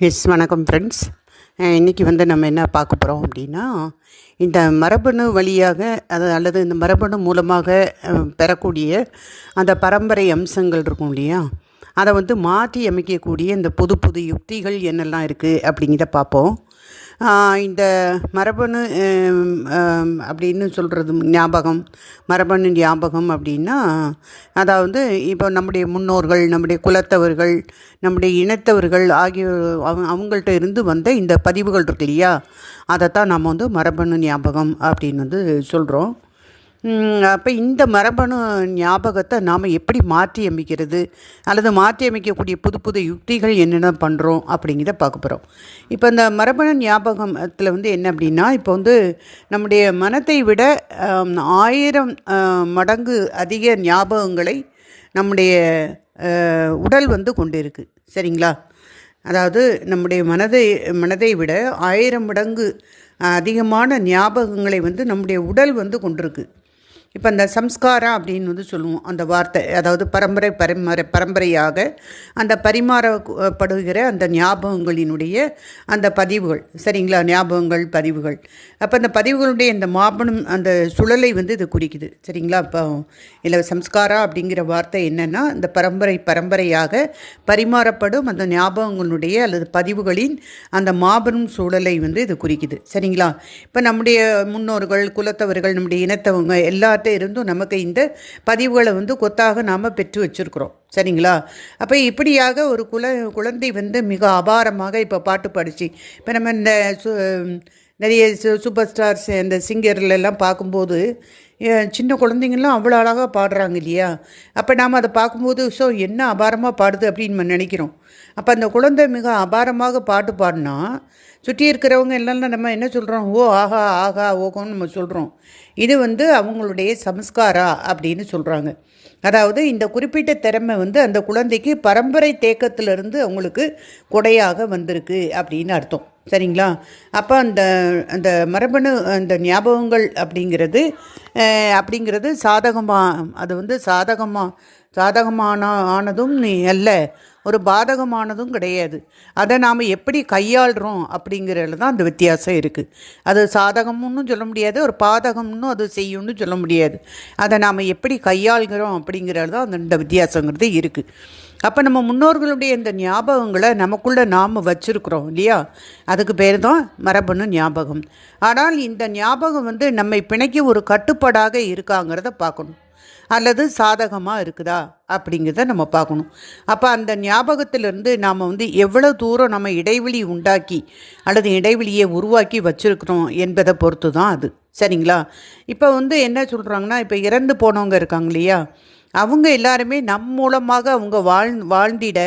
S வணக்கம் friends இன்றைக்கி வந்து நம்ம என்ன பார்க்க போகிறோம் அப்படின்னா இந்த மரபணு வழியாக அது அல்லது இந்த மரபணு மூலமாக பெறக்கூடிய அந்த பரம்பரை அம்சங்கள் இருக்கும் இல்லையா? அதை வந்து மாற்றி அமைக்கக்கூடிய இந்த புது புது யுக்திகள் என்னெல்லாம் இருக்குது அப்படிங்கிறத பார்ப்போம். இந்த மரபணு அப்படின்னு சொல்கிறது ஞாபகம் மரபணு ஞாபகம் அப்படின்னா அதாவது இப்போ நம்முடைய முன்னோர்கள் நம்முடைய குலத்தவர்கள் நம்முடைய இனத்தவர்கள் ஆகிய அவங்க அவங்கள்ட்ட இருந்து வந்த இந்த பதிவுகள் இருக்கு இல்லையா? அதைத்தான் நம்ம வந்து மரபணு ஞாபகம் அப்படின்னு வந்து சொல்கிறோம் அப்போ இந்த மரபணு ஞாபகத்தை நாம் எப்படி மாற்றி அமைக்கிறது? அல்லது மாற்றி அமைக்கக்கூடிய புது புது யுக்திகள் என்னென்ன பண்ணுறோம் அப்படிங்கிறத பார்க்க போகிறோம் இப்போ இந்த மரபணு ஞாபகத்தில் வந்து என்ன அப்படின்னா இப்போ வந்து நம்முடைய மனத்தை விட ஆயிரம் மடங்கு அதிக ஞாபகங்களை நம்முடைய உடல் வந்து கொண்டு இருக்குது சரிங்களா? அதாவது நம்முடைய மனதை மனதை விட ஆயிரம் மடங்கு அதிகமான ஞாபகங்களை வந்து நம்முடைய உடல் வந்து கொண்டிருக்கு. இப்போ அந்த சம்ஸ்காரா அப்படின்னு வந்து சொல்லுவோம் அந்த வார்த்தை. அதாவது பரம்பரை பரம்பரை பரம்பரையாக அந்த பரிமாறப்படுகிற அந்த ஞாபகங்களினுடைய அந்த பதிவுகள். சரிங்களா? ஞாபகங்கள் பதிவுகள். அப்போ அந்த பதிவுகளுடைய இந்த மாபனம் அந்த சுழலை வந்து இது குறிக்குது. சரிங்களா? இப்போ இல்லை சம்ஸ்காரா அப்படிங்கிற வார்த்தை என்னென்னா இந்த பரம்பரை பரம்பரையாக பரிமாறப்படும் அந்த ஞாபகங்களுடைய அல்லது பதிவுகளின் அந்த மாபெரும் சூழலை வந்து இது குறிக்குது. சரிங்களா? இப்போ நம்முடைய முன்னோர்கள் குலத்தவர்கள் நம்முடைய இனத்தவங்க எல்லார்ட்ட இருந்தும் நமக்கு இந்த பதிவுகளை வந்து கொத்தாக நாம் பெற்று வச்சுருக்குறோம். சரிங்களா? அப்போ இப்படியாக ஒரு குல குழந்தை வந்து மிக அபாரமாக இப்போ பாட்டு பாடிச்சு. இப்போ நம்ம இந்த சு- நிறைய சு- சூப்பர் ஸ்டார்ஸ் இந்த சிங்கர்லெல்லாம் பார்க்கும்போது சின்ன குழந்தைங்கள்லாம் அவ்வளோ அழகாக பாடுறாங்க இல்லையா? அப்போ நாம் அதை பார்க்கும்போது ஸோ என்ன அபாரமாக பாடுது அப்படின்னு நம்ம நினைக்கிறோம். அப்போ அந்த குழந்தை மிக அபாரமாக பாட்டு பாடினா சுற்றி இருக்கிறவங்க எல்லாம் நம்ம என்ன சொல்கிறோம் ஓ ஆஹா ஆஹா ஓகோன்னு நம்ம சொல்கிறோம் இது வந்து அவங்களுடைய சம்ஸ்காரா அப்படின்னு சொல்கிறாங்க அதாவது இந்த குறிப்பிட்ட திறமை வந்து அந்த குழந்தைக்கு பரம்பரை தேக்கத்திலிருந்து அவங்களுக்கு கொடையாக வந்திருக்கு அப்படின்னு அர்த்தம். சரிங்களா? அப்போ அந்த அந்த மரபணு அந்த ஞாபகங்கள் அப்படிங்கிறது அப்படிங்கிறது சாதகமாக அது வந்து சாதகமாக சாதகமான ஆனதும் நீ அல்ல. ஒரு பாதகமானதும் கிடையாது. அதை நாம் எப்படி கையாளுறோம் அப்படிங்கிறதுல தான் அந்த வித்தியாசம் இருக்குது அது சாதகம்னு சொல்ல முடியாது ஒரு பாதகம்னு அது செய்யும்னு சொல்ல முடியாது. அதை நாம் எப்படி கையாளுகிறோம் அப்படிங்கிறது தான் அந்த இந்த வித்தியாசங்கிறது இருக்குது அப்போ நம்ம முன்னோர்களுடைய இந்த ஞாபகங்களை நமக்குள்ளே நாம் வச்சுருக்குறோம் இல்லையா? அதுக்கு பேர் தான் மரபணு ஞாபகம். ஆனால் இந்த ஞாபகம் வந்து நம்மை பிணைக்க ஒரு கட்டுப்பாடாக இருக்காங்கிறத பார்க்கணும். அல்லது சாதகமாக இருக்குதா அப்படிங்கிறத நம்ம பார்க்கணும். அப்போ அந்த ஞாபகத்திலிருந்து நாம் வந்து எவ்வளோ தூரம் நம்ம இடைவெளி உண்டாக்கி அல்லது இடைவெளியை உருவாக்கி வச்சுருக்கிறோம் என்பதை பொறுத்து தான் அது. சரிங்களா? இப்போ வந்து என்ன சொல்கிறாங்கன்னா இப்போ இறந்து போனவங்க இருக்காங்க இல்லையா? அவங்க எல்லாருமே நம் மூலமாக அவங்க வாழ் வாழ்ந்திட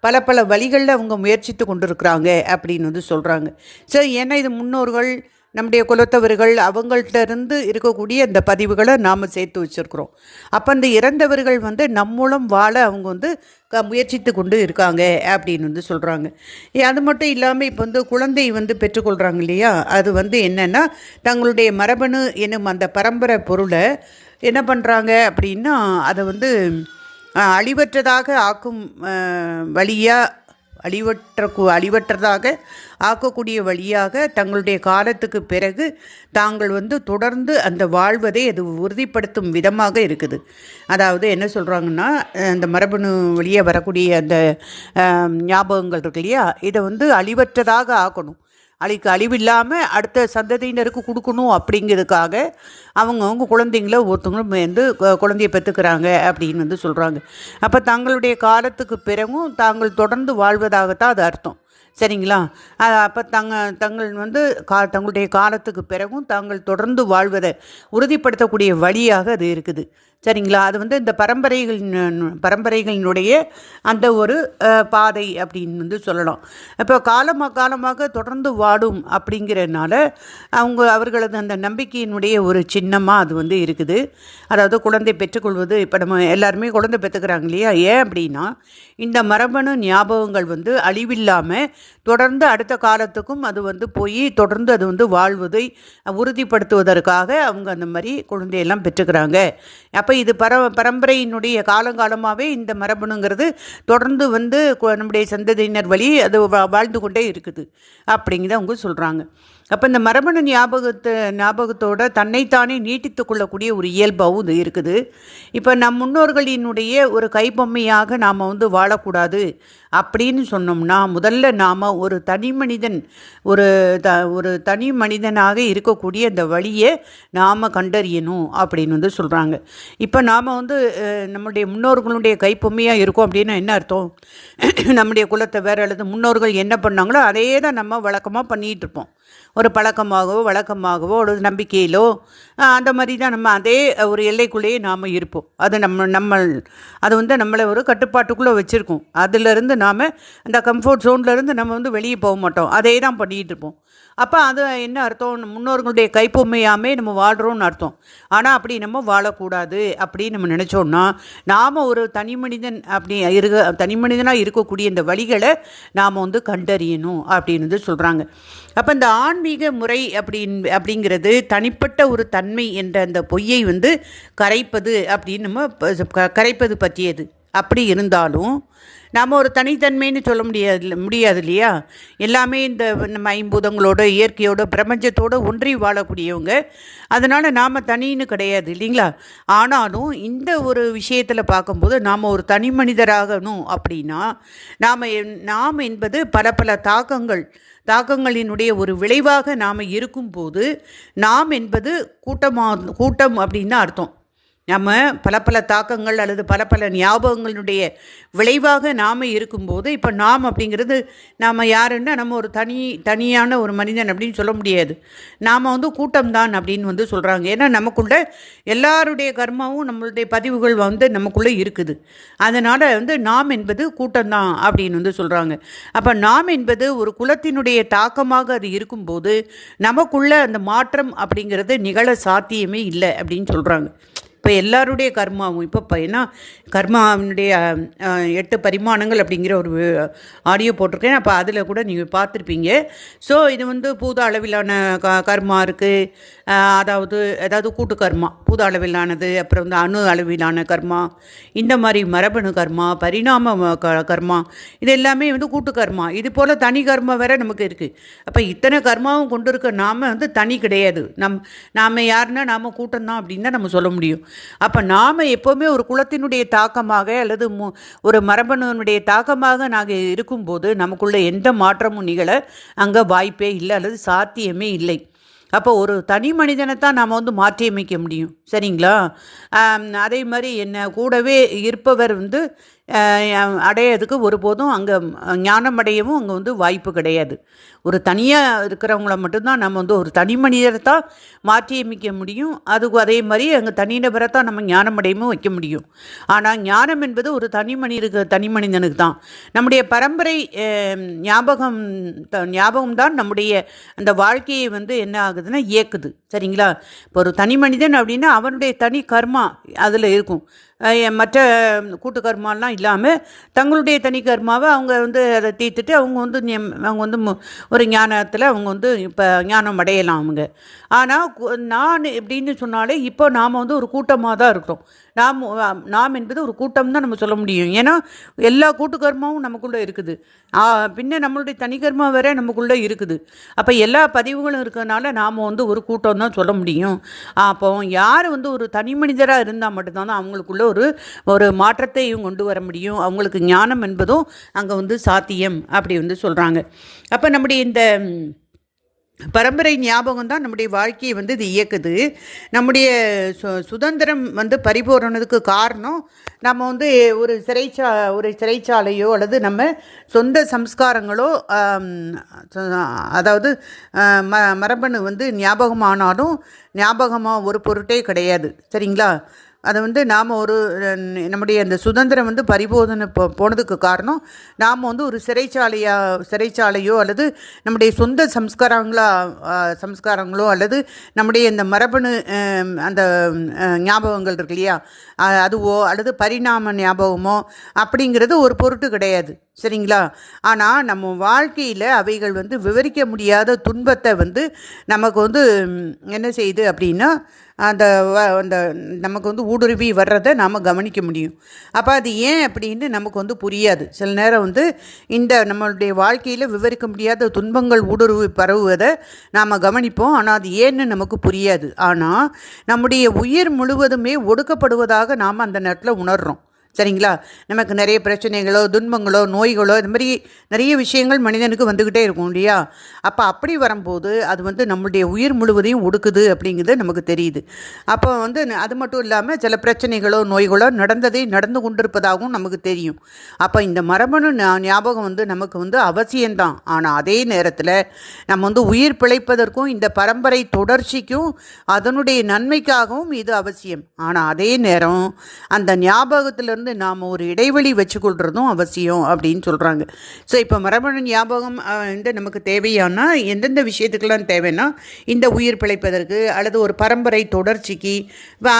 பல பல வழிகளில் அவங்க முயற்சித்து கொண்டிருக்கிறாங்க அப்படின்னு வந்து சொல்கிறாங்க சரி ஏன்னா இது முன்னோர்கள் நம்முடைய குலத்தவர்கள் அவங்கள்ட்ட இருந்து இருக்கக்கூடிய இந்த பதிவுகளை நாம் சேர்த்து வச்சுருக்குறோம். அப்போ அந்த இறந்தவர்கள் வந்து நம் மூலம் வாழ அவங்க வந்து க முயற்சித்து கொண்டு இருக்காங்க அப்படின்னு வந்து சொல்கிறாங்க அது மட்டும் இல்லாமல் இப்போ வந்து குழந்தை வந்து பெற்றுக்கொள்கிறாங்க இல்லையா? அது வந்து என்னென்னா தங்களுடைய மரபணு என்னும் அந்த பரம்பரை பொருளை என்ன பண்ணுறாங்க அப்படின்னா அதை வந்து அழிவற்றதாக ஆக்கும் வழியாக அழிவற்ற கு- அழிவற்றதாக ஆக்கக்கூடிய வழியாக தங்களுடைய காலத்துக்கு பிறகு தாங்கள் வந்து தொடர்ந்து அந்த வாழ்வதை அது உறுதிப்படுத்தும் விதமாக இருக்குது. அதாவது என்ன சொல்கிறாங்கன்னா அந்த மரபணு வழியாக வரக்கூடிய அந்த ஞாபகங்கள் இருக்கு இல்லையா? இதை வந்து அழிவற்றதாக ஆக்கணும். அழிக்கு அழிவில்லாமல் அடுத்த சந்ததியினருக்கு கொடுக்கணும் அப்படிங்கிறதுக்காக அவங்கவுங்க குழந்தைங்கள ஒருத்தவங்களும் வந்து குழந்தையை குழந்தைய பெற்றுக்கிறாங்க அப்படின்னு வந்து சொல்கிறாங்க அப்போ தங்களுடைய காலத்துக்கு பிறகும் தாங்கள் தொடர்ந்து வாழ்வதாகத்தான் அது அர்த்தம். சரிங்களா? அப்போ தங்க தங்கள் வந்து கா தங்களுடைய காலத்துக்கு பிறகும் தாங்கள் தொடர்ந்து வாழ்வதை உறுதிப்படுத்தக்கூடிய வழியாக அது இருக்குது. சரிங்களா? அது வந்து இந்த பரம்பரைகளின் பரம்பரைகளினுடைய அந்த ஒரு பாதை அப்படின்னு வந்து சொல்லலாம். இப்போ காலமாக காலமாக தொடர்ந்து வாடும் அப்படிங்கிறதுனால அவங்க அவர்களது அந்த நம்பிக்கையினுடைய ஒரு சின்னமாக அது வந்து இருக்குது. அதாவது குழந்தை பெற்றுக்கொள்வது இப்போ நம்ம எல்லாருமே குழந்தை பெற்றுக்கிறாங்க இல்லையா? ஏன் அப்படின்னா இந்த மரபணு ஞாபகங்கள் வந்து அழிவில்லாமல் தொடர்ந்து அடுத்த காலத்துக்கும் அது வந்து போய் தொடர்ந்து அது வந்து வாழ்வதை உறுதிப்படுத்துவதற்காக அவங்க அந்த மாதிரி குழந்தையெல்லாம் பெற்றுக்கிறாங்க. அப்போ இது பர பரம்பரையினுடைய காலங்காலமாகவே இந்த மரபணுங்கிறது தொடர்ந்து வந்து நம்முடைய சந்ததியினர் வழி அது வா- வாழ்ந்து கொண்டே இருக்குது. அப்படிங்கிறத அவங்க சொல்கிறாங்க அப்போ இந்த மரபணு ஞாபகத்தை ஞாபகத்தோட தன்னைத்தானே நீட்டித்து கொள்ளக்கூடிய ஒரு இயல்பாகவும் இது இருக்குது. இப்போ நம் முன்னோர்களினுடைய ஒரு கைபொம்மையாக நாம் வந்து வாழக்கூடாது அப்படின்னு சொன்னோம்னா முதல்ல நாம் ஒரு தனி மனிதன் ஒரு த ஒரு தனி மனிதனாக இருக்கக்கூடிய அந்த வழியை நாம் கண்டறியணும் அப்படின்னு வந்து சொல்கிறாங்க இப்போ நாம் வந்து நம்முடைய முன்னோர்களுடைய கைப்பொம்மையாக இருக்கோம் அப்படின்னா என்ன அர்த்தம்? நம்முடைய குலத்தை வேறு அல்லது முன்னோர்கள் என்ன பண்ணாங்களோ அதே தான் நம்ம வழக்கமாக பண்ணிகிட்டு இருப்போம். ஒரு பழக்கமாகவோ வழக்கமாகவோ ஒரு நம்பிக்கையிலோ அந்த மாதிரி தான் நம்ம அதே ஒரு எல்லைக்குள்ளேயே நாம் இருப்போம். அது நம்ம நம்ம அது வந்து நம்மளை ஒரு கட்டுப்பாட்டுக்குள்ளே வச்சுருக்கோம். அதிலிருந்து நாம் அந்த கம்ஃபர்ட் ஜோன்லேருந்து நம்ம வந்து வெளியே போக மாட்டோம். அதே தான் பண்ணிகிட்டு இருப்போம். அப்போ அது என்ன அர்த்தம்? முன்னோர்களுடைய கைப்பொம்மையாமே நம்ம வாழ்கிறோம்னு அர்த்தம். ஆனால் அப்படி நம்ம வாழக்கூடாது அப்படின்னு நம்ம நினச்சோன்னா நாம் ஒரு தனி மனிதன் அப்படி இருக்க தனி மனிதனாக இருக்கக்கூடிய இந்த வழிகளை நாம் வந்து கண்டறியணும் அப்படின்னு வந்து சொல்கிறாங்க அப்போ இந்த ஆன்மீக முறை அப்படின் அப்படிங்கிறது தனிப்பட்ட ஒரு தன் தன்மை என்ற அந்த பொய்யை வந்து கரைப்பது அப்படின்னு நம்ம க- கரைப்பது பற்றியது. அப்படி இருந்தாலும் நாம் ஒரு தனித்தன்மைன்னு சொல்ல முடியாது முடியாது இல்லையா? எல்லாமே இந்த நம்ம ஐம்பூதங்களோட இயற்கையோட பிரபஞ்சத்தோட ஒன்றி வாழக்கூடியவங்க. அதனால் நாம் தனின்னு கிடையாது இல்லைங்களா? ஆனாலும் இந்த ஒரு விஷயத்தில் பார்க்கும்போது நாம் ஒரு தனி மனிதராகணும் அப்படின்னா நாம் நாம் என்பது பல பல தாக்கங்கள் தாக்கங்களினுடைய ஒரு விளைவாக நாம் இருக்கும்போது நாம் என்பது கூட்டமாக கூட்டம் அப்படின்னு அர்த்தம். நம்ம பல பல தாக்கங்கள் அல்லது பல பல ஞாபகங்களுடைய விளைவாக நாம் இருக்கும்போது இப்போ நாம் அப்படிங்கிறது நாம் யாருன்னா நம்ம ஒரு தனி தனியான ஒரு மனிதன் அப்படின்னு சொல்ல முடியாது. நாம் வந்து கூட்டம்தான் அப்படின்னு வந்து சொல்கிறாங்க ஏன்னா நமக்குள்ள எல்லாருடைய கர்மாவும் நம்மளுடைய பதிவுகள் வந்து நமக்குள்ளே இருக்குது. அதனால் வந்து நாம் என்பது கூட்டம்தான் அப்படின்னு வந்து சொல்கிறாங்க அப்போ நாம் என்பது ஒரு குலத்தினுடைய தாக்கமாக அது இருக்கும்போது நமக்குள்ள அந்த மாற்றம் அப்படிங்கிறது நிகழ சாத்தியமே இல்லை அப்படின்னு சொல்கிறாங்க இப்போ எல்லாருடைய கர்மாவும் இப்போ இப்போ ஏன்னா கர்மாவினுடைய எட்டு பரிமாணங்கள் அப்படிங்கிற ஒரு ஆடியோ போட்டிருக்கேன். அப்போ அதில் கூட நீங்கள் பார்த்துருப்பீங்க. ஸோ இது வந்து பூத அளவிலான க கர்மா இருக்குது அதாவது அதாவது கூட்டு கர்மா பூத அளவிலானது அப்புறம் வந்து அணு அளவிலான கர்மா இந்த மாதிரி மரபணு கர்மா பரிணாம க கர்மா இது எல்லாமே வந்து கூட்டு கர்மா. இது போல் தனி கர்மா வேற நமக்கு இருக்குது அப்போ இத்தனை கர்மாவும் கொண்டு இருக்க நாம் வந்து தனி கிடையாது. நம் நாம் யாருன்னா நாம் கூட்டம் தான் அப்படின்னு தான் நம்ம சொல்ல முடியும். அப்போ நாம் எப்போவுமே ஒரு குலத்தினுடைய தாக்கமாக அல்லது மு ஒரு மரபணுனுடைய தாக்கமாக நாங்கள் இருக்கும்போது நமக்குள்ள எந்த மாற்றமும் நிகழ அங்கே வாய்ப்பே இல்லை அல்லது சாத்தியமே இல்லை. அப்போ ஒரு தனி மனிதனை தான் நாம் வந்து மாற்றியமைக்க முடியும். சரிங்களா? அதே மாதிரி என்ன கூடவே இருப்பவர் வந்து அடையிறதுக்கு ஒருபோதும் அங்கே ஞானம் அடையவும் அங்கே வந்து வாய்ப்பு கிடையாது. ஒரு தனியாக இருக்கிறவங்கள மட்டும்தான் நம்ம வந்து ஒரு தனி மனிதரை தான் மாற்றியமைக்க முடியும். அதுக்கு அதே மாதிரி அங்கே தனிநபரை தான் நம்ம ஞானம் அடையவும் வைக்க முடியும். ஆனால் ஞானம் என்பது ஒரு தனி மனிதருக்கு தனி மனிதனுக்கு தான். நம்முடைய பரம்பரை ஞாபகம் த- ஞாபகம் தான் நம்முடைய அந்த வாழ்க்கையை வந்து என்ன ஆகுதுன்னா இயக்குது. சரிங்களா? இப்போ ஒரு தனி மனிதன் அப்படின்னா அவனுடைய தனி கர்மா அதில் இருக்கும். மற்ற கூட்டு கர்மாலாம் இல்லாமல் தங்களுடைய தனி கர்மாவை அவங்க வந்து அதை தீர்த்துட்டு அவங்க வந்து அவங்க வந்து மு- ஒரு ஞானத்தில் அவங்க வந்து இப்போ ஞானம் அடையலாம் அவங்க. ஆனால் நான் எப்படின்னு சொன்னாலே இப்போ நாம் வந்து ஒரு கூட்டமாக தான் இருக்கிறோம். நாம் நாம் என்பது ஒரு கூட்டம் தான் நம்ம சொல்ல முடியும். ஏன்னா எல்லா கூட்டு கர்மாவும் நமக்குள்ளே இருக்குது. பின்ன நம்மளுடைய தனி கர்மா வேற நமக்குள்ளே இருக்குது. அப்போ எல்லா பதிவுகளும் இருக்கிறதுனால நாம் வந்து ஒரு கூட்டம் தான் சொல்ல முடியும். அப்போ யார் வந்து ஒரு தனி மனிதராக இருந்தால் மட்டும்தான் அவங்களுக்குள்ள ஒரு ஒரு மாற்றத்தையும் கொண்டு வர முடியும். அவங்களுக்கு ஞானம் என்பதும் அங்கே வந்து சாத்தியம் அப்படி வந்து சொல்கிறாங்க அப்போ நம்முடைய இந்த பரம்பரை ஞாபகம் தான் நம்முடைய வாழ்க்கையை வந்து இது இயக்குது. நம்முடைய சு சுதந்திரம் வந்து பறிபோறனதுக்கு காரணம் நம்ம வந்து ஒரு சிறைச்சா ஒரு சிறைச்சாலையோ அல்லது நம்ம சொந்த சம்ஸ்காரங்களோ அதாவது ம மரபணு வந்து ஞாபகமானாலும் ஞாபகமாக ஒரு பொருட்டே கிடையாது. சரிங்களா? அதை வந்து நாம் ஒரு நம்முடைய அந்த சுதந்திரம் வந்து பரிபோதனை போ போனதுக்கு காரணம் நாம் வந்து ஒரு சிறைச்சாலையா சிறைச்சாலையோ அல்லது நம்முடைய சொந்த சம்ஸ்காரங்களா சம்ஸ்காரங்களோ அல்லது நம்முடைய இந்த மரபணு அந்த ஞாபகங்கள் இருக்கு இல்லையா? அதுவோ அல்லது பரிணாம ஞாபகமோ அப்படிங்கிறது ஒரு பொருட்டு கிடையாது. சரிங்களா? ஆனால் நம்ம வாழ்க்கையில் அவைகள் வந்து விவரிக்க முடியாத துன்பத்தை வந்து நமக்கு வந்து என்ன செய்யுது அப்படின்னா அந்த வ- அந்த நமக்கு வந்து ஊடுருவி வர்றதை நாம் கவனிக்க முடியும். அப்போ அது ஏன் அப்படின்னு நமக்கு வந்து புரியாது. சில நேரம் வந்து இந்த நம்மளுடைய வாழ்க்கையில் விவரிக்க முடியாத துன்பங்கள் ஊடுருவி பரவுவதை நாம் கவனிப்போம். ஆனால் அது ஏன்னு நமக்கு புரியாது. ஆனால் நம்முடைய உயிர் முழுவதுமே ஒடுக்கப்படுவதாக நாம் அந்த நேரத்தில் உணர்கிறோம் சரிங்களா? நமக்கு நிறைய பிரச்சனைகளோ துன்பங்களோ நோய்களோ இது மாதிரி நிறைய விஷயங்கள் மனிதனுக்கு வந்துக்கிட்டே இருக்கும் இல்லையா? அப்போ அப்படி வரும்போது அது வந்து நம்மளுடைய உயிர் முழுவதையும் ஒடுக்குது அப்படிங்கிறது நமக்கு தெரியுது. அப்போ வந்து அது மட்டும் இல்லாமல் சில பிரச்சனைகளோ நோய்களோ நடந்ததை நடந்து கொண்டிருப்பதாகவும் நமக்கு தெரியும். அப்போ இந்த மரபணு ஞாபகம் வந்து நமக்கு வந்து அவசியம்தான். ஆனால் அதே நேரத்தில் நம்ம வந்து உயிர் பிழைப்பதற்கும் இந்த பரம்பரை தொடர்ச்சிக்கும் அதனுடைய நன்மைக்காகவும் இது அவசியம். ஆனால் அதே நேரம் அந்த ஞாபகத்திலிருந்து நாம் ஒரு இடைவெளி வச்சுக்கொள்றதும் அவசியம் அப்படின்னு சொல்கிறாங்க ஸோ இப்போ மரபணு ஞாபகம் வந்து நமக்கு தேவையானா எந்தெந்த விஷயத்துக்கெல்லாம் தேவைன்னா இந்த உயிர் பிழைப்பதற்கு அல்லது ஒரு பரம்பரை தொடர்ச்சிக்கு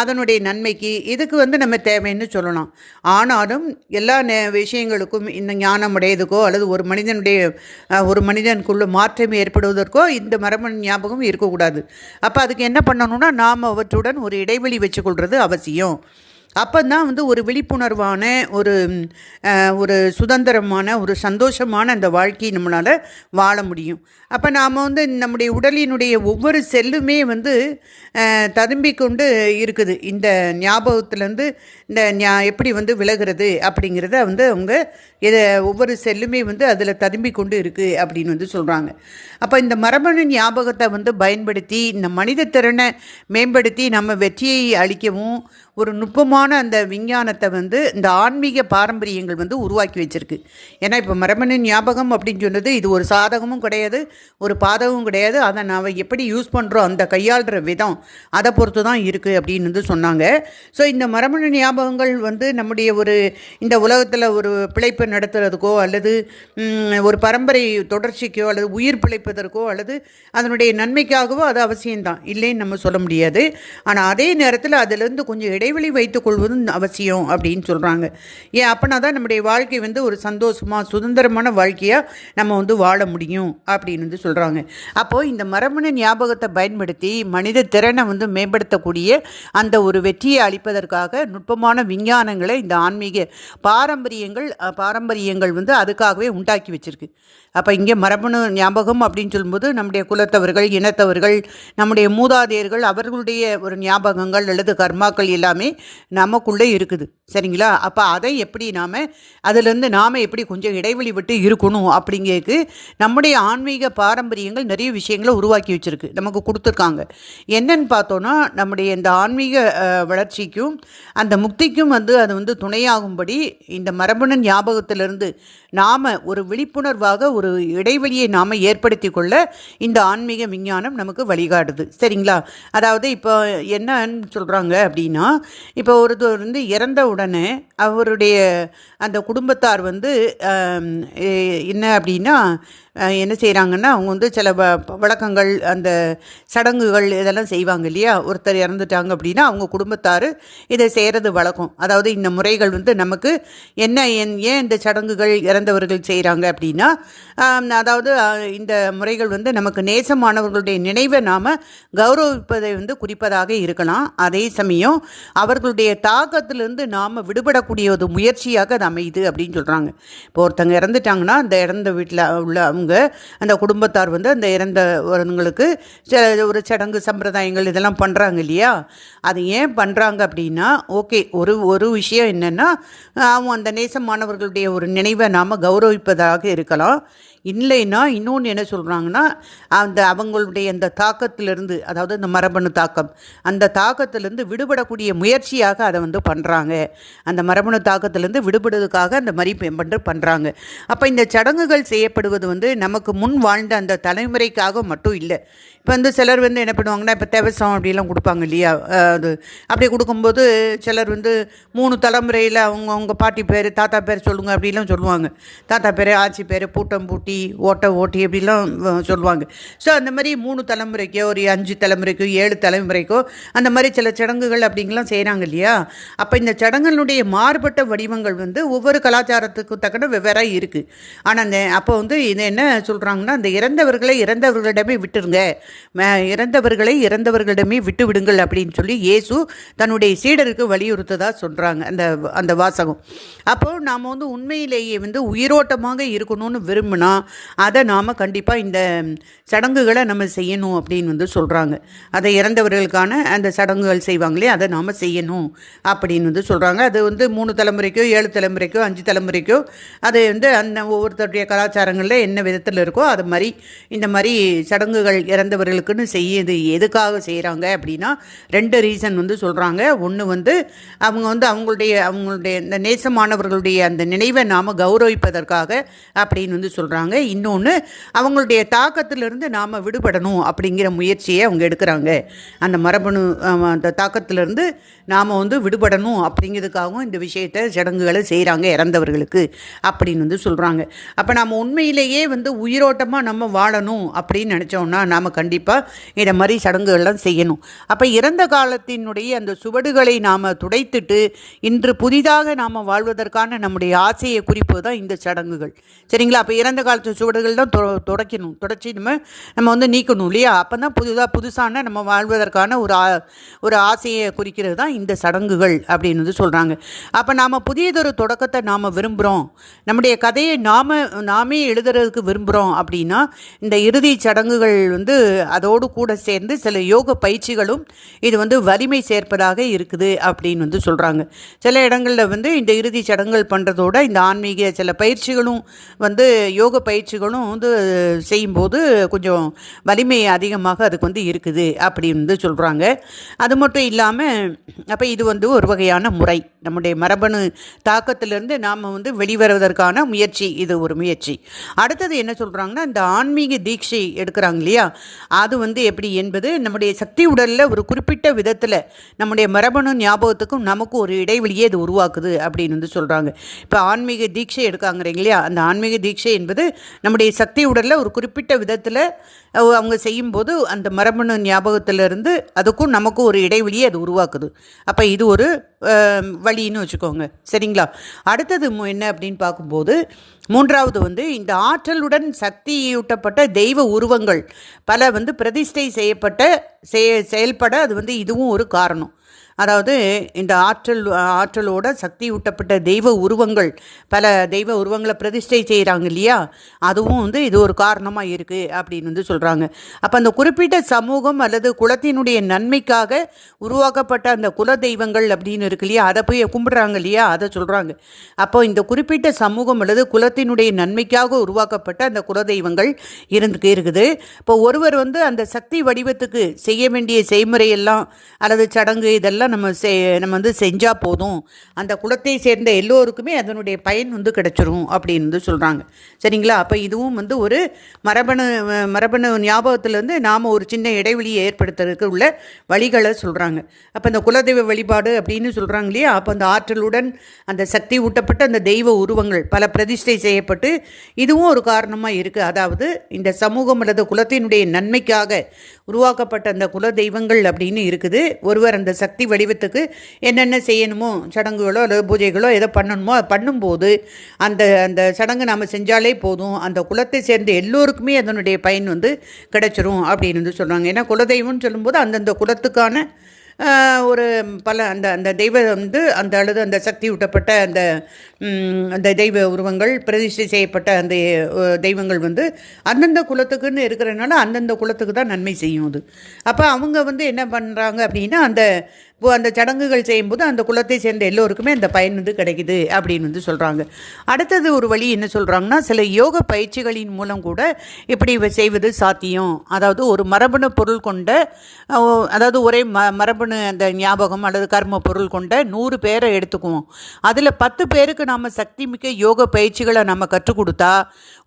அதனுடைய நன்மைக்கு இதுக்கு வந்து நம்ம தேவைன்னு சொல்லலாம். ஆனாலும் எல்லா நே விஷயங்களுக்கும் இந்த ஞானம் உடையதுக்கோ அல்லது ஒரு மனிதனுடைய ஒரு மனிதனுக்குள்ள மாற்றம் ஏற்படுவதற்கோ இந்த மரபணு ஞாபகம் இருக்கக்கூடாது. அப்போ அதுக்கு என்ன பண்ணணும்னா நாம் அவற்றுடன் ஒரு இடைவெளி வச்சுக்கொள்வது அவசியம். அப்போ தான் வந்து ஒரு விழிப்புணர்வான ஒரு ஒரு சுதந்திரமான ஒரு சந்தோஷமான அந்த வாழ்க்கையை நம்மளால் வாழ முடியும். அப்போ நாம் வந்து நம்முடைய உடலினுடைய ஒவ்வொரு செல்லுமே வந்து அஹ், ததும்பிக் கொண்டு இருக்குது. இந்த ஞாபகத்துலேருந்து இந்த ஞா எப்படி வந்து விலகிறது அப்படிங்கிறத வந்து அவங்க இதை ஒவ்வொரு செல்லுமே வந்து அதில் ததும்பி கொண்டு இருக்குது அப்படின்னு வந்து சொல்கிறாங்க அப்போ இந்த மரபணு ஞாபகத்தை வந்து பயன்படுத்தி இந்த மனித திறனை மேம்படுத்தி நம்ம வெற்றியை அளிக்கவும் ஒரு நுட்பமான அந்த விஞ்ஞானத்தை வந்து இந்த ஆன்மீக பாரம்பரியங்கள் வந்து உருவாக்கி வச்சிருக்கு. ஏன்னா இப்போ மரபணு ஞாபகம் அப்படின்னு சொன்னது இது ஒரு சாதகமும் கிடையாது ஒரு பாதகமும் கிடையாது. அதை நாம் எப்படி யூஸ் பண்ணுறோம் அந்த கையாளுற விதம் அதை பொறுத்து தான் இருக்குது அப்படின்னு வந்து சொன்னாங்க. ஸோ இந்த மரபணு ஞாபகங்கள் வந்து நம்முடைய ஒரு இந்த உலகத்தில் ஒரு பிழைப்பு நடத்துறதுக்கோ அல்லது ஒரு பரம்பரை தொடர்ச்சிக்கோ அல்லது உயிர் பிழைப்பதற்கோ அல்லது அதனுடைய நன்மைக்காகவோ அது அவசியம்தான். இல்லைன்னு நம்ம சொல்ல முடியாது. ஆனால் அதே நேரத்தில் அதிலிருந்து கொஞ்சம் இடைவெளி வைத்துக் கொள்வதும் அவசியம் அப்படின்னு சொல்கிறாங்க ஏன் அப்படின்னா தான் நம்முடைய வாழ்க்கை வந்து ஒரு சந்தோஷமாக சுதந்திரமான வாழ்க்கையாக நம்ம வந்து வாழ முடியும் அப்படின்னு வந்து சொல்கிறாங்க அப்போது இந்த மரபணு ஞாபகத்தை பயன்படுத்தி மனித திறனை வந்து மேம்படுத்தக்கூடிய அந்த ஒரு வெற்றியை அளிப்பதற்காக நுட்பமான விஞ்ஞானங்களை இந்த ஆன்மீக பாரம்பரியங்கள் பாரம்பரிய பாரம்பரியங்கள் வந்து அதுக்காகவே உண்டாக்கி வச்சுருக்கு. அப்போ இங்கே மரபணு ஞாபகம் அப்படின்னு சொல்லும்போது நம்முடைய குலத்தவர்கள் இனத்தவர்கள் நம்முடைய மூதாதையர்கள் அவர்களுடைய ஒரு ஞாபகங்கள் அல்லது கர்மாக்கள் எல்லாமே நமக்குள்ளே இருக்குது. சரிங்களா? அப்போ அதை எப்படி நாம் அதிலிருந்து நாம் எப்படி கொஞ்சம் இடைவெளி விட்டு இருக்கணும் அப்படிங்கிறதுக்கு நம்முடைய ஆன்மீக பாரம்பரியங்கள் நிறைய விஷயங்களை உருவாக்கி வச்சுருக்கு. நமக்கு கொடுத்துருக்காங்க. என்னன்னு பார்த்தோன்னா நம்முடைய இந்த ஆன்மீக வளர்ச்சிக்கும் அந்த முக்திக்கும் வந்து அது வந்து துணையாகும்படி இந்த மரபணு ஞாபகத்திலிருந்து நாம் ஒரு விழிப்புணர்வாக ஒரு இடைவெளியை நாம் ஏற்படுத்தி கொள்ள இந்த ஆன்மீக விஞ்ஞானம் நமக்கு வழிகாட்டுது. சரிங்களா? அதாவது இப்போ என்னன்னு சொல்கிறாங்க அப்படின்னா இப்போ ஒருத்தர் வந்து இறந்த உடனே அவருடைய அந்த குடும்பத்தார் வந்து என்ன அப்படின்னா என்ன செய்கிறாங்கன்னா அவங்க வந்து சில வ வழக்கங்கள் அந்த சடங்குகள் இதெல்லாம் செய்வாங்க இல்லையா? ஒருத்தர் இறந்துட்டாங்க அப்படின்னா அவங்க குடும்பத்தார் இதை செய்கிறது வழக்கம். அதாவது இந்த முறைகள் வந்து நமக்கு என்ன ஏன் ஏன் இந்த சடங்குகள் இறந்தவர்கள் செய்கிறாங்க அப்படின்னா அதாவது இந்த முறைகள் வந்து நமக்கு நேசமானவர்களுடைய நினைவை நாம் கௌரவிப்பதை வந்து குறிப்பதாக இருக்கலாம். அதே சமயம் அவர்களுடைய தாக்கத்திலிருந்து நாம் விடுபடக்கூடிய ஒரு முயற்சியாக அது அமையுது அப்படின்னு சொல்கிறாங்க இப்போ ஒருத்தங்க இறந்துட்டாங்கன்னா அந்த இறந்த வீட்டில் உள்ள அவங்க அந்த குடும்பத்தார் வந்து அந்த இறந்தவர்களுக்கு சில ஒரு சடங்கு சம்பிரதாயங்கள் இதெல்லாம் பண்ணுறாங்க இல்லையா? அது ஏன் பண்ணுறாங்க அப்படின்னா ஓகே ஒரு ஒரு விஷயம் என்னென்னா அவங்க அந்த நேசமானவர்களுடைய ஒரு நினைவை நாம் கௌரவிப்பதாக இருக்கலாம். இல்லைன்னா இன்னொன்று என்ன சொல்கிறாங்கன்னா அந்த அவங்களுடைய அந்த தாக்கத்திலிருந்து அதாவது இந்த மரபணு தாக்கம் அந்த தாக்கத்திலேருந்து விடுபடக்கூடிய முயற்சியாக அதை வந்து பண்ணுறாங்க அந்த மரபணு தாக்கத்திலேருந்து விடுபடுவதற்காக அந்த மாதிரி பண்ண பண்ணுறாங்க அப்போ இந்த சடங்குகள் செய்யப்படுவது வந்து நமக்கு முன் வாழ்ந்த அந்த தலைமுறைக்காக மட்டும் இல்லை. இப்போ வந்து சிலர் வந்து என்ன பண்ணுவாங்கன்னா இப்போ தேவசம் அப்படிலாம் கொடுப்பாங்க இல்லையா? அது அப்படி கொடுக்கும்போது சிலர் வந்து மூணு தலைமுறையில் அவங்க அவங்க பாட்டி பேர் தாத்தா பேர் சொல்லுங்க அப்படிலாம் சொல்லுவாங்க. தாத்தா பேர் ஆச்சி பேர் பூட்டம் பூட்டி ஓட்ட ஓட்டி அப்படிலாம் சொல்லுவாங்க. ஸோ அந்த மாதிரி மூணு தலைமுறைக்கோ ஒரு அஞ்சு தலைமுறைக்கோ ஏழு தலைமுறைக்கோ அந்த மாதிரி சில சடங்குகள் அப்படிங்கலாம் செய்கிறாங்க இல்லையா? அப்போ இந்த சடங்குகளுடைய மாறுபட்ட வடிவங்கள் வந்து ஒவ்வொரு கலாச்சாரத்துக்கு தக்கன வெவ்வேறாக இருக்குது ஆனால் அந்த அப்போ வந்து இது என்ன என்ன சொல்கிறாங்கன்னா அந்த இறந்தவர்களை இறந்தவர்களிடமே விட்டுருங்க. இறந்தவர்களை இறந்தவர்களிடமே விட்டு விடுங்கள் அப்படின்னு சொல்லி இயேசு தன்னுடைய சீடருக்கு வலியுறுத்ததாக சொல்கிறாங்க அந்த அந்த வாசகம். அப்போ நாம் வந்து உண்மையிலேயே வந்து உயிரோட்டமாக இருக்கணும்னு விரும்பினா அதை நாம் கண்டிப்பாக இந்த சடங்குகளை நம்ம செய்யணும் அப்படின்னு வந்து சொல்கிறாங்க அதை இறந்தவர்களுக்கான அந்த சடங்குகள் செய்வாங்களே அதை நாம் செய்யணும் அப்படின்னு வந்து சொல்கிறாங்க அது வந்து மூணு தலைமுறைக்கோ ஏழு தலைமுறைக்கோ அஞ்சு தலைமுறைக்கோ அது வந்து அந்த ஒவ்வொருத்தருடைய கலாச்சாரங்களில் என்ன விதத்தில் இருக்கோ அது மாதிரி இந்த மாதிரி சடங்குகள் இறந்தவர்களுக்குன்னு செய்யுது எதுக்காக செய்கிறாங்க அப்படின்னா ரெண்டு ரீசன் வந்து சொல்கிறாங்க ஒன்று வந்து அவங்க வந்து அவங்களுடைய அவங்களுடைய இந்த நேசமானவர்களுடைய அந்த நினைவை நாம் கௌரவிப்பதற்காக அப்படின்னு வந்து சொல்கிறாங்க இன்னொன்று அவங்களுடைய தாக்கத்திலிருந்து நாம் விடுபடணும் அப்படிங்கிற முயற்சியை அவங்க எடுக்கிறாங்க. அந்த மரபணு அந்த தாக்கத்திலிருந்து நாம் வந்து விடுபடணும் அப்படிங்கிறதுக்காகவும் இந்த விஷயத்தை சடங்குகளை செய்கிறாங்க இறந்தவர்களுக்கு அப்படின்னு வந்து சொல்கிறாங்க அப்போ நாம் உண்மையிலேயே வந்து உயிரோட்டமாக நம்ம வாழணும் அப்படின்னு நினச்சோம்னா நாம் கண்டிப்பாக இதை மாதிரி சடங்குகள்லாம் செய்யணும். அப்போ இறந்த காலத்தினுடைய அந்த சுவடுகளை நாம் துடைத்துட்டு இன்று புதிதாக நாம் வாழ்வதற்கான நம்முடைய ஆசையை குறிப்பு தான் இந்த சடங்குகள். சரிங்களா? அப்போ இறந்த காலத்து சுவடுகள் தான் தொ- துடைக்கணும். துடைச்சி நம்ம நம்ம வந்து நீக்கணும் இல்லையா? அப்போ தான் புதுதாக புதுசான நம்ம வாழ்வதற்கான ஒரு ஒரு ஆசையை குறிக்கிறது தான் இந்த சடங்குகள் அப்படின்னு வந்து சொல்கிறாங்க அப்போ நாம் புதியதொரு தொடக்கத்தை நாம் விரும்புகிறோம் நம்முடைய கதையை நாம் நாமே எழுதுறதுக்கு விரும்புகிறோம் அப்படின்னா இந்த இறுதி சடங்குகள் வந்து அதோடு கூட சேர்ந்து சில யோக பயிற்சிகளும் இது வந்து வலிமை சேர்ப்பதாக இருக்குது அப்படின்னு வந்து சொல்கிறாங்க சில இடங்களில் வந்து இந்த இறுதி சடங்குகள் பண்ணுறதோட இந்த ஆன்மீக சில பயிற்சிகளும் வந்து யோக பயிற்சிகளும் வந்து செய்யும்போது கொஞ்சம் வலிமை அதிகமாக அதுக்கு வந்து இருக்குது அப்படின்னு வந்து சொல்கிறாங்க அது மட்டும் இல்லாமல் அப்போ இது வந்து ஒரு வகையான முறை. நம்முடைய மரபணு தாக்கத்திலிருந்து நாம் வந்து வெளிவருவதற்கான முயற்சி. இது ஒரு முயற்சி. அடுத்தது என்ன சொல்கிறாங்கன்னா இந்த ஆன்மீக தீட்சை எடுக்கிறாங்க இல்லையா? அது வந்து எப்படி என்பது நம்முடைய சக்தி உடலில் ஒரு குறிப்பிட்ட விதத்தில் நம்முடைய மரபணு ஞாபகத்துக்கும் நமக்கும் ஒரு இடைவெளியை இது உருவாக்குது அப்படின்னு வந்து சொல்கிறாங்க இப்போ ஆன்மீக தீட்சை எடுக்காங்கிறீங்க இல்லையா? அந்த ஆன்மீக தீட்சை என்பது நம்முடைய சக்தி உடலில் ஒரு குறிப்பிட்ட விதத்தில் அவங்க செய்யும்போது அந்த மரபணு ஞாபகத்திலிருந்து அதுக்கும் நமக்கும் ஒரு இடைவெளியை அது உருவாக்குது. அப்போ இது ஒரு வழின்னு வச்சுக்கோங்க. சரிங்களா? அடுத்தது என்ன அப்படின்னு பார்க்கும்போது மூன்றாவது வந்து இந்த ஆற்றலுடன் சக்தியூட்டப்பட்ட தெய்வ உருவங்கள். பல வந்து பிரதிஷ்டை செய்யப்பட்ட செய செயல்பட அது வந்து இதுவும் ஒரு காரணம். அதாவது இந்த ஆற்றல் ஆற்றலோட சக்தி ஊட்டப்பட்ட தெய்வ உருவங்கள் பல தெய்வ உருவங்களை பிரதிஷ்டை செய்கிறாங்க இல்லையா? அதுவும் வந்து இது ஒரு காரணமாக இருக்குது அப்படின்னு வந்து சொல்கிறாங்க அப்போ அந்த குறிப்பிட்ட சமூகம் அல்லது குலத்தினுடைய நன்மைக்காக உருவாக்கப்பட்ட அந்த குல தெய்வங்கள் அப்படின்னு இருக்கு இல்லையா? அதை போய் கும்பிடுறாங்க இல்லையா? அதை சொல்கிறாங்க அப்போ இந்த குறிப்பிட்ட சமூகம் அல்லது குலத்தினுடைய நன்மைக்காக உருவாக்கப்பட்ட அந்த குல தெய்வங்கள் இருந்து இருக்குது. இப்போ ஒருவர் வந்து அந்த சக்தி வடிவத்துக்கு செய்ய வேண்டிய செய்முறையெல்லாம் அல்லது சடங்கு இதெல்லாம் நம்ம செ நம்ம வந்து செஞ்சால் போதும். அந்த குலத்தை சேர்ந்த எல்லோருக்குமே அதனுடைய பயன் வந்து கிடைச்சிரும் அப்படின்னு வந்து சொல்கிறாங்க சரிங்களா? அப்போ இதுவும் வந்து ஒரு மரபணு மரபணு ஞாபகத்துலேருந்து நாம் ஒரு சின்ன இடைவெளியை ஏற்படுத்துறதுக்கு உள்ள வழிகளை சொல்கிறாங்க அப்போ இந்த குலதெய்வ வழிபாடு அப்படின்னு சொல்கிறாங்க இல்லையா? அப்போ அந்த ஆற்றலுடன் அந்த சக்தி ஊட்டப்பட்ட அந்த தெய்வ உருவங்கள் பல பிரதிஷ்டை செய்யப்பட்டு இதுவும் ஒரு காரணமாக இருக்குது அதாவது இந்த சமூகம் அல்லது குலத்தினுடைய நன்மைக்காக உருவாக்கப்பட்ட அந்த குல தெய்வங்கள் அப்படின்னு இருக்குது. ஒருவர் அந்த சக்தி வழி வடிவத்துக்கு என்னென்ன செய்யணுமோ சடங்குகளோ அல்லது பூஜைகளோ எதை பண்ணணுமோ அதை பண்ணும்போது அந்த அந்த சடங்கு நாம் செஞ்சாலே போதும். அந்த குலத்தை சேர்ந்த எல்லோருக்குமே அதனுடைய பயன் வந்து கிடைச்சிரும் அப்படின்னு வந்து சொல்கிறாங்க ஏன்னா குலதெய்வம்னு சொல்லும்போது அந்தந்த குலத்துக்கான ஒரு பல அந்த அந்த தெய்வம் வந்து அந்த அல்லது அந்த சக்தி ஊட்டப்பட்ட அந்த அந்த தெய்வ உருவங்கள் பிரதிஷ்டை செய்யப்பட்ட அந்த தெய்வங்கள் வந்து அந்தந்த குலத்துக்குன்னு இருக்கிறனால அந்தந்த குலத்துக்கு தான் நன்மை செய்யும் அது. அப்போ அவங்க வந்து என்ன பண்ணுறாங்க அப்படின்னா அந்த இப்போ அந்த சடங்குகள் செய்யும்போது அந்த குலத்தை சேர்ந்த எல்லோருக்குமே அந்த பயன் வந்து கிடைக்குது அப்படின்னு வந்து சொல்கிறாங்க அடுத்தது ஒரு வழி என்ன சொல்கிறாங்கன்னா சில யோக பயிற்சிகளின் மூலம் கூட இப்படி செய்வது சாத்தியம். அதாவது ஒரு மரபணு பொருள் கொண்ட அதாவது ஒரே ம மரபணு அந்த ஞாபகம் அல்லது கர்ம பொருள் கொண்ட நூறு பேரை எடுத்துக்குவோம். அதில் பத்து பேருக்கு நாம் சக்தி மிக்க யோக பயிற்சிகளை நம்ம கற்றுக் கொடுத்தா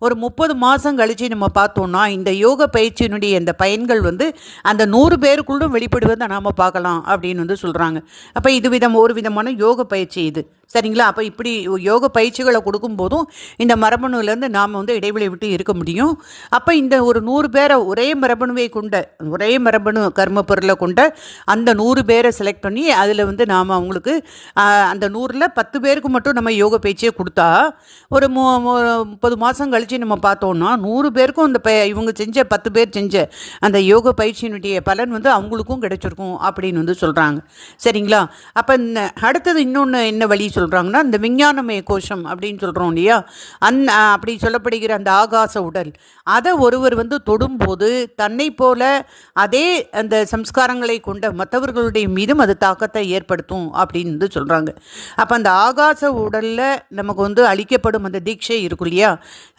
ஒரு முப்பது மாதம் கழித்து நம்ம பார்த்தோம்னா இந்த யோக பயிற்சியினுடைய இந்த பயன்கள் வந்து அந்த நூறு பேருக்குள்ளும் வெளிப்படுவதை நாம் பார்க்கலாம் அப்படின்னு வந்து சொல்கிறாங்க அப்போ இது விதம் ஒரு விதமான யோக பயிற்சி இது. சரிங்களா? அப்போ இப்படி யோக பயிற்சிகளை கொடுக்கும்போதும் இந்த மரபணுவிலேருந்து நாம் வந்து இடைவெளி விட்டு இருக்க முடியும். அப்போ இந்த ஒரு நூறு பேரை ஒரே மரபணுவை கொண்ட ஒரே மரபணு கர்ம பொருளை கொண்ட அந்த நூறு பேரை செலக்ட் பண்ணி அதில் வந்து நாம் அவங்களுக்கு அந்த நூறில் பத்து பேருக்கு மட்டும் நம்ம யோக பயிற்சியை கொடுத்தா ஒரு மு முப்பது மாதம் கழித்து நம்ம பார்த்தோம்னா நூறு பேருக்கும் அந்த ப இவங்க செஞ்ச பத்து பேர் செஞ்ச அந்த யோக பயிற்சியினுடைய பலன் வந்து அவங்களுக்கும் கிடைச்சிருக்கும் அப்படின்னு வந்து சொல்கிறாங்க சரிங்களா? அப்போ இந்த அடுத்தது இன்னொன்று என்ன வழி சொல்கிறாங்கன்னா இந்த விஞ்ஞானமய கோஷம் அப்படின்னு சொல்கிறோம் இல்லையா? அந் அப்படி சொல்லப்படுகிற அந்த ஆகாச உடல். அதை ஒருவர் வந்து தொடும்போது தன்னை போல அதே அந்த சம்ஸ்காரங்களை கொண்ட மற்றவர்களுடைய மீதும் அது தாக்கத்தை ஏற்படுத்தும் அப்படின்னு வந்து சொல்கிறாங்க அப்போ அந்த ஆகாச உடலில் நமக்கு வந்து அளிக்கப்படும் அந்த தீட்சை இருக்கும் இல்லையா?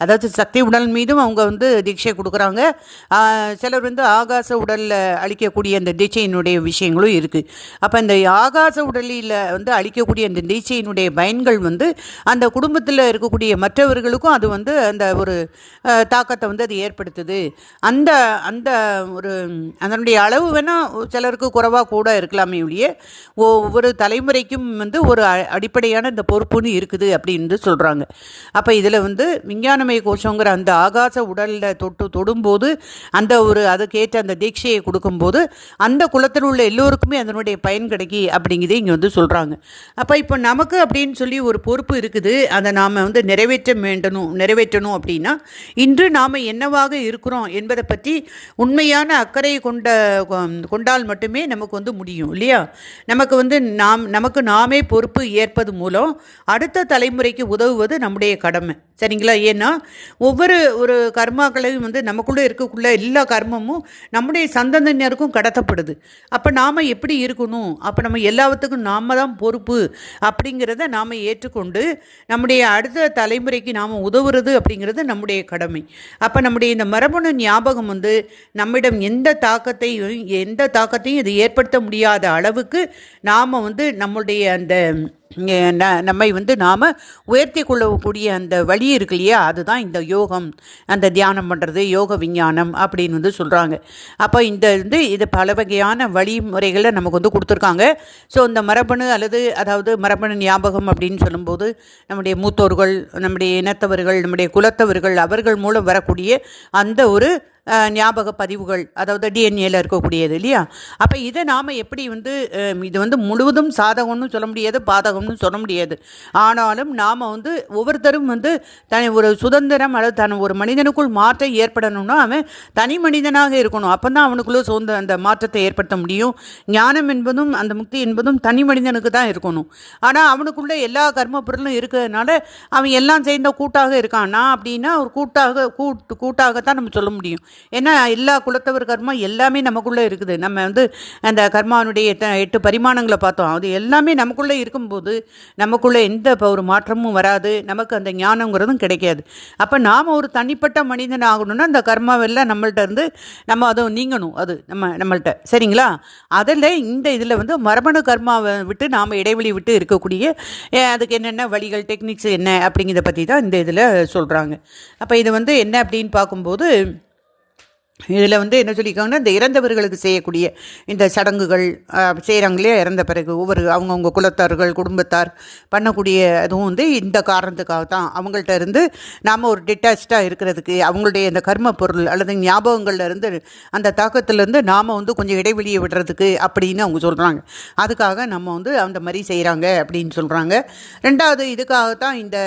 அதாவது சக்தி உடல் மீதும் அவங்க வந்து தீட்சை கொடுக்குறாங்க. சிலர் வந்து ஆகாச உடலில் அளிக்கக்கூடிய அந்த தீட்சையினுடைய விஷயங்களும் இருக்குது அப்போ இந்த ஆகாச உடலில் வந்து அளிக்கக்கூடிய அந்த தீட்சை தீட்சையினுடைய பயன்கள் வந்து அந்த குடும்பத்தில் இருக்கக்கூடிய மற்றவர்களுக்கும் அது வந்து அந்த ஒரு தாக்கத்தை வந்து அது ஏற்படுத்துது. அந்த அந்த ஒரு அதனுடைய அளவு வேணால் சிலருக்கு குறைவாக கூட இருக்கலாமே ஒழிய ஒவ்வொரு தலைமுறைக்கும் வந்து ஒரு அ- அடிப்படையான இந்த பொறுப்புன்னு இருக்குது அப்படின்னு சொல்கிறாங்க அப்போ இதில் வந்து விஞ்ஞானமய கோஷங்கிற அந்த ஆகாச உடலில் தொட்டு தொடும்போது அந்த ஒரு அதுக்கேற்ற அந்த தீட்சையை கொடுக்கும்போது அந்த குலத்தில் உள்ள எல்லோருக்குமே அதனுடைய பயன் கிடைக்கி அப்படிங்கிறதே இங்கே வந்து சொல்கிறாங்க அப்போ இப்போ நமக்கு அப்படின்னு சொல்லி ஒரு பொறுப்பு இருக்குது. அதை நாம் வந்து நிறைவேற்ற வேண்டணும் நிறைவேற்றணும் அப்படின்னா இன்று நாம் என்னவாக இருக்கிறோம் என்பதை பற்றி உண்மையான அக்கறை கொண்ட கொண்டால் மட்டுமே நமக்கு வந்து முடியும் இல்லையா? நமக்கு வந்து நாம் நமக்கு நாமே பொறுப்பு ஏற்பது மூலம் அடுத்த தலைமுறைக்கு உதவுவது நம்முடைய கடமை. சரிங்களா? ஏன்னா ஒவ்வொரு ஒரு கர்மாக்களையும் வந்து நமக்குள்ளே இருக்கக்குள்ள எல்லா கர்மமும் நம்முடைய சந்ததியினருக்கும் கடத்தப்படுது. அப்போ நாம் எப்படி இருக்கணும்? அப்போ நம்ம எல்லாத்துக்கும் நாம தான் பொறுப்பு அப்படிங்கிறத நாம் ஏற்றுக்கொண்டு நம்முடைய அடுத்த தலைமுறைக்கு நாம் உதவுறது அப்படிங்கிறது நம்முடைய கடமை. அப்போ நம்முடைய இந்த மரபணு ஞாபகம் வந்து நம்மிடம் எந்த தாக்கத்தையும் எந்த தாக்கத்தையும் இது ஏற்படுத்த முடியாத அளவுக்கு நாம் வந்து நம்முடைய அந்த ந- நம்மை வந்து நாம் உயர்த்தி கொள்ளக்கூடிய அந்த வழி இருக்கு இல்லையா? அதுதான் இந்த யோகம். அந்த தியானம் பண்ணுறது யோக விஞ்ஞானம் அப்படின்னு வந்து சொல்கிறாங்க அப்போ இந்த வந்து இது பல வகையான வழிமுறைகளை நமக்கு வந்து கொடுத்துருக்காங்க. ஸோ இந்த மரபணு அல்லது அதாவது மரபணு ஞாபகம் அப்படின்னு சொல்லும்போது நம்முடைய மூத்தோர்கள் நம்முடைய இனத்தவர்கள் நம்முடைய குலத்தவர்கள் அவர்கள் மூலம் வரக்கூடிய அந்த ஒரு ஞாபக பதிவுகள் அதாவது டிஎன்ஏல இருக்கக்கூடியது இல்லையா? அப்போ இதை நாம் எப்படி வந்து இது வந்து முழுவதும் சாதகம்னு சொல்ல முடியாது பாதகம்னு சொல்ல முடியாது. ஆனாலும் நாம் வந்து ஒவ்வொருத்தரும் வந்து தனி ஒரு சுதந்திரம் அல்லது தன் ஒரு மனிதனுக்குள் மாற்றம் ஏற்படணும்னா அவன் தனி மனிதனாக இருக்கணும். அப்போ தான் அவனுக்குள்ளே சொந்த அந்த மாற்றத்தை ஏற்படுத்த முடியும். ஞானம் என்பதும் அந்த முக்தி என்பதும் தனி மனிதனுக்கு தான் இருக்கணும். ஆனால் அவனுக்குள்ளே எல்லா கர்ம பொருளும் இருக்கிறதுனால அவன் எல்லாம் சேர்ந்த கூட்டாக இருக்கான். நான் அப்படின்னா ஒரு கூட்டாக கூட்டு கூட்டாகத்தான் நம்ம சொல்ல முடியும். ஏன்னா எல்லா குலத்தவர் கர்மா எல்லாமே நமக்குள்ளே இருக்குது. நம்ம வந்து அந்த கர்மானுடைய எட்ட எட்டு பரிமாணங்களை பார்த்தோம். அது எல்லாமே நமக்குள்ளே இருக்கும்போது நமக்குள்ளே எந்த ஒரு மாற்றமும் வராது. நமக்கு அந்த ஞானங்கிறதும் கிடைக்காது. அப்போ நாம் ஒரு தனிப்பட்ட மனிதன் ஆகணும்னா அந்த கர்மாவெல்லாம் நம்மள்ட்ட இருந்து நம்ம அதை நீங்கணும். அது நம்ம நம்மள்ட்ட. சரிங்களா? அதில் இந்த இதில் வந்து மரபணு கர்மாவை விட்டு நாம் இடைவெளி விட்டு இருக்கக்கூடிய அதுக்கு என்னென்ன வழிகள் டெக்னிக்ஸ் என்ன அப்படிங்கிறத பற்றி தான் இந்த இதில் சொல்கிறாங்க அப்போ இது வந்து என்ன அப்படின்னு பார்க்கும்போது இதில் வந்து என்ன சொல்லியிருக்காங்கன்னா இந்த இறந்தவர்களுக்கு செய்யக்கூடிய இந்த சடங்குகள் செய்கிறாங்களே இறந்த பிறகு ஒவ்வொரு அவங்கவுங்க குலத்தார்கள் குடும்பத்தார் பண்ணக்கூடிய அதுவும் வந்து இந்த காரணத்துக்காக தான். அவங்கள்ட்ட இருந்து நாம் ஒரு டிட்டாச்சாக இருக்கிறதுக்கு அவங்களுடைய இந்த கர்ம பொருள் அல்லது ஞாபகங்கள்ல இருந்து அந்த தாக்கத்துலேருந்து நாம் வந்து கொஞ்சம் இடைவெளியை விடுறதுக்கு அப்படின்னு அவங்க சொல்கிறாங்க அதுக்காக நம்ம வந்து அந்த மாதிரி செய்கிறாங்க அப்படின்னு சொல்கிறாங்க ரெண்டாவது இதுக்காகத்தான் இந்த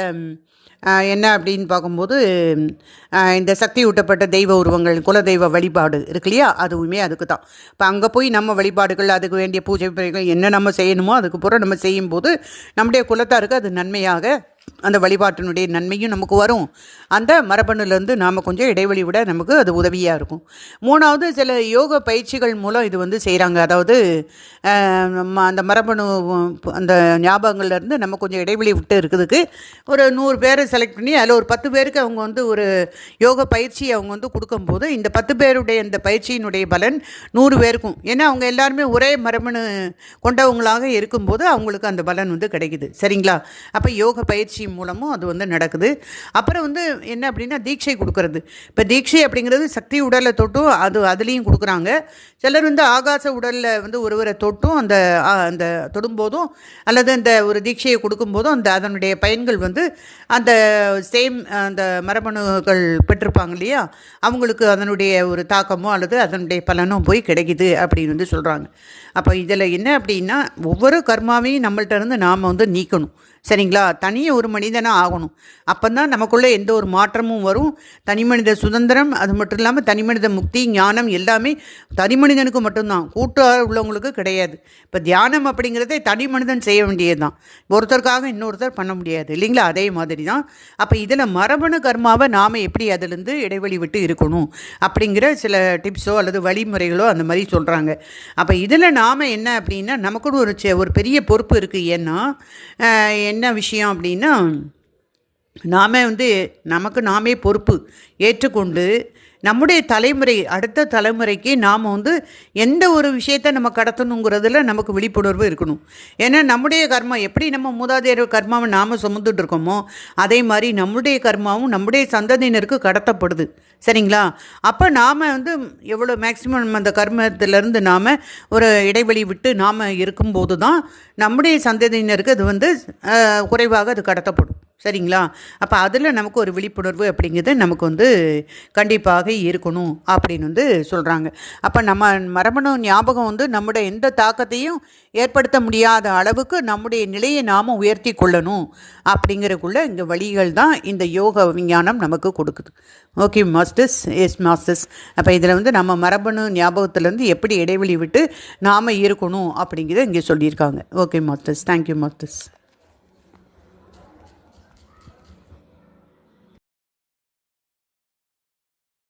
என்ன அப்படின்னு பார்க்கும்போது இந்த சக்தி ஊட்டப்பட்ட தெய்வ உருவங்கள் குலதெய்வ வழிபாடு இருக்கு இல்லையா? அதுவுமே அதுக்கு தான் இப்போ அங்கே போய் நம்ம வழிபாடுகள் அதுக்கு வேண்டிய பூஜை என்ன நம்ம செய்யணுமோ அதுக்கு பூரா நம்ம செய்யும்போது நம்முடைய குலத்தாருக்கு அது நன்மையாக அந்த வழிபாட்டினுடைய நன்மையும் நமக்கு வரும். அந்த மரபணுலேருந்து நாம் கொஞ்சம் இடைவெளி விட நமக்கு அது உதவியாக இருக்கும். மூணாவது சில யோக பயிற்சிகள் மூலம் இது வந்து செய்கிறாங்க அதாவது அந்த மரபணு அந்த ஞாபகங்கள்லேருந்து நம்ம கொஞ்சம் இடைவெளி விட்டு இருக்கிறதுக்கு ஒரு நூறு பேரை செலக்ட் பண்ணி அதில் ஒரு பத்து பேருக்கு அவங்க வந்து ஒரு யோக பயிற்சி அவங்க வந்து கொடுக்கும்போது இந்த பத்து பேருடைய இந்த பயிற்சியினுடைய பலன் நூறு பேருக்கும். ஏன்னா அவங்க எல்லாருமே ஒரே மரபணு கொண்டவங்களாக இருக்கும்போது அவங்களுக்கு அந்த பலன் வந்து கிடைக்குது. சரிங்களா? அப்போ யோக பயிற்சி பயிற்சி மூலமும் அது வந்து நடக்குது. அப்புறம் வந்து என்ன அப்படின்னா தீட்சை கொடுக்கறது. இப்போ தீட்சை அப்படிங்கிறது சக்தி உடலை தொட்டும் அது அதுலேயும் கொடுக்குறாங்க. சிலர் வந்து ஆகாச உடலில் வந்து ஒருவரை தொட்டும் அந்த அந்த தொடும்போதும் அல்லது அந்த ஒரு தீட்சையை கொடுக்கும்போதும் அந்த அதனுடைய பயன்கள் வந்து அந்த சேம் அந்த மரபணுகள் பெற்றிருப்பாங்க இல்லையா? அவங்களுக்கு அதனுடைய ஒரு தாக்கமோ அல்லது அதனுடைய பலனோ போய் கிடைக்குது அப்படின்னு வந்து சொல்கிறாங்க அப்போ இதில் என்ன அப்படின்னா ஒவ்வொரு கர்மாவையும் நம்மள்கிட்ட இருந்து நாம் வந்து நீக்கணும். சரிங்களா? தனியே ஒரு மனிதனாக ஆகணும். அப்போ தான் நமக்குள்ளே எந்த ஒரு மாற்றமும் வரும். தனி மனித சுதந்திரம் அது மட்டும் இல்லாமல் தனி மனித முக்தி ஞானம் எல்லாமே தனி மனிதனுக்கு மட்டும்தான். கூட்டாக உள்ளவங்களுக்கு கிடையாது. இப்போ தியானம் அப்படிங்கிறதே தனி மனிதன் செய்ய வேண்டியது தான் ஒருத்தருக்காக இன்னொருத்தர் பண்ண முடியாது. இல்லைங்களா? அதே மாதிரி தான் அப்போ இதில் மரபணு கர்மாவை நாம் எப்படி அதிலிருந்து இடைவெளி விட்டு இருக்கணும்? அப்படிங்கிற சில டிப்ஸோ அல்லது வழிமுறைகளோ அந்த மாதிரி சொல்கிறாங்க அப்போ இதில் நாம் என்ன அப்படின்னா நமக்குன்னு ஒரு செ- ஒரு பெரிய பொறுப்பு இருக்குது ஏன்னா என்ன விஷயம் அப்படின்னா நாம் வந்து நமக்கு நாமே பொறுப்பு ஏற்றுக்கொண்டு நம்முடைய தலைமுறை அடுத்த தலைமுறைக்கு நாம் வந்து எந்த ஒரு விஷயத்தை நம்ம கடத்தணுங்கிறதுல நமக்கு விழிப்புணர்வு இருக்கணும். ஏன்னா நம்முடைய கர்மா எப்படி நம்ம மூதாதையர் கர்மாவை நாம் சுமந்துட்டு இருக்கோமோ அதே மாதிரி நம்முடைய கர்மாவும் நம்முடைய சந்ததியினருக்கு கடத்தப்படுது. சரிங்களா? அப்போ நாம் வந்து எவ்வளோ மேக்ஸிமம் அந்த கர்மத்திலேருந்து நாம் ஒரு இடைவெளி விட்டு நாம் இருக்கும்போது தான் நம்முடைய சந்ததியினருக்கு அது வந்து குறைவாக அது கடத்தப்படும். சரிங்களா? அப்போ அதில் நமக்கு ஒரு விழிப்புணர்வு அப்படிங்கிறது நமக்கு வந்து கண்டிப்பாக இருக்கணும் அப்படின்னு வந்து சொல்கிறாங்க அப்போ நம்ம மரபணு ஞாபகம் வந்து நம்முடைய எந்த தாக்கத்தையும் ஏற்படுத்த முடியாத அளவுக்கு நம்முடைய நிலையை நாம் உயர்த்தி கொள்ளணும் அப்படிங்கிறக்குள்ள இந்த வழிகள் தான் இந்த யோக விஞ்ஞானம் நமக்கு கொடுக்குது. ஓகே மாஸ்டர்ஸ் எஸ் மாஸ்டர்ஸ் அப்போ இதில் வந்து நம்ம மரபணு ஞாபகத்துலேருந்து எப்படி இடைவெளி விட்டு நாம் இருக்கணும் அப்படிங்கிறத இங்கே சொல்லியிருக்காங்க. Okay masters thank you masters